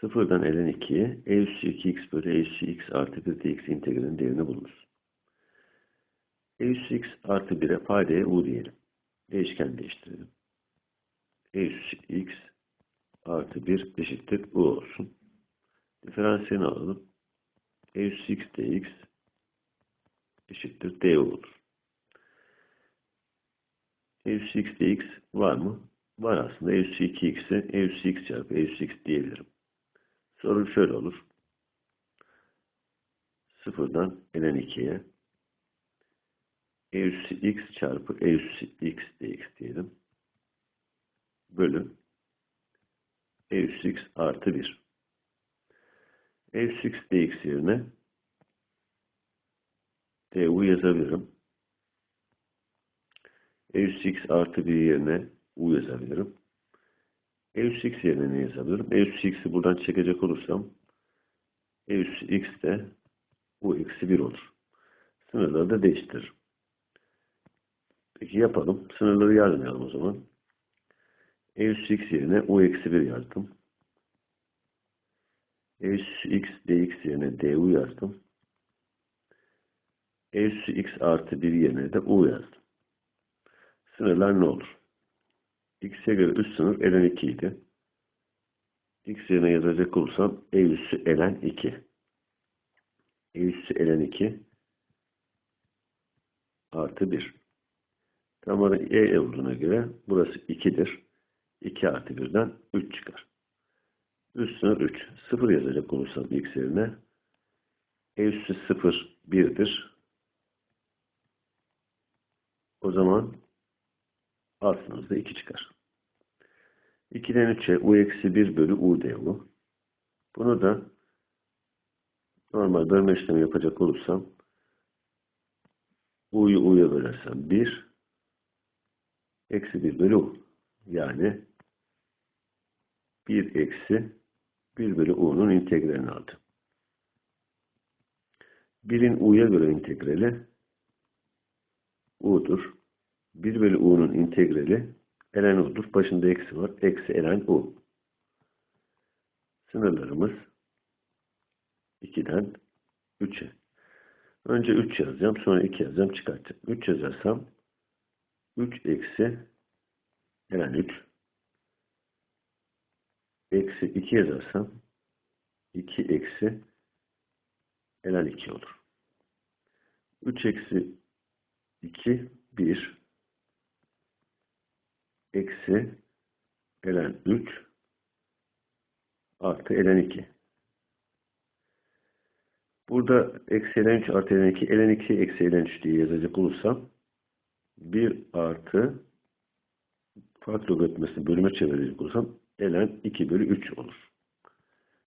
Sıfırdan ln 2'ye e üssü 2x bölü e üssü x artı 1 dx integralinin değerini bulunuz. e üssü x artı 1'e paydaya u diyelim. Değişken değiştirelim. e üssü x artı 1 eşittir u olsun. Diferansiyelini alalım. e üssü x dx eşittir du olur. e üssü x dx var mı? Var aslında. e üssü 2x'e e üssü x çarpı e üssü x diyebilirim. Soru şöyle olur. Sıfırdan ln 2'ye e üssü x çarpı e üssü x dx diyelim. Bölü e üssü x artı 1. e üssü x dx yerine du yazabilirim. e üssü x artı 1 yerine u yazabilirim. E üssü x yerine ne yazabilirim? E üssü x'i buradan çekecek olursam E üssü x de u eksi 1 olur. Sınırları da değiştiririm. Peki yapalım. Sınırları yazmayalım o zaman. E üssü x yerine u eksi 1 yazdım. E üssü x dx yerine du yazdım. E üssü x artı 1 yerine de u yazdım. Sınırlar ne olur? X'e göre üst sınır ln 2 idi. x yerine yazacak olursam e üssü ln 2. e üssü ln 2 artı 1. Tam e olduğuna göre burası 2'dir. 2 artı 1'den 3 çıkar. Üst sınır 3. 0 yazacak olursam x yerine e üssü 0 1'dir. O zaman altınızda 2 çıkar. 2'den 3'e u eksi 1 bölü u du. Bunu da normal bölme işlemi yapacak olursam u'yu u'ya bölersem 1 eksi 1 bölü u. Yani 1 eksi 1 bölü u'nun integralini aldım. 1'in u'ya göre integrali u'dur. 1 bölü u'nun integrali ln u'dur. Başında eksi var. Eksi ln u. Sınırlarımız 2'den 3'e. Önce 3 yazacağım. Sonra 2 yazacağım. Çıkartacağım. 3 yazarsam 3 eksi ln 3 eksi 2 yazarsam 2 eksi ln 2 olur. 3 eksi 2 1 eksi ln 3 artı ln 2. Burada eksi ln 3 artı ln 2, ln 2 eksi ln 3 diye yazacak olursam 1 artı farklı logaritmasını bölüme çevirecek olursam ln 2 bölü 3 olur.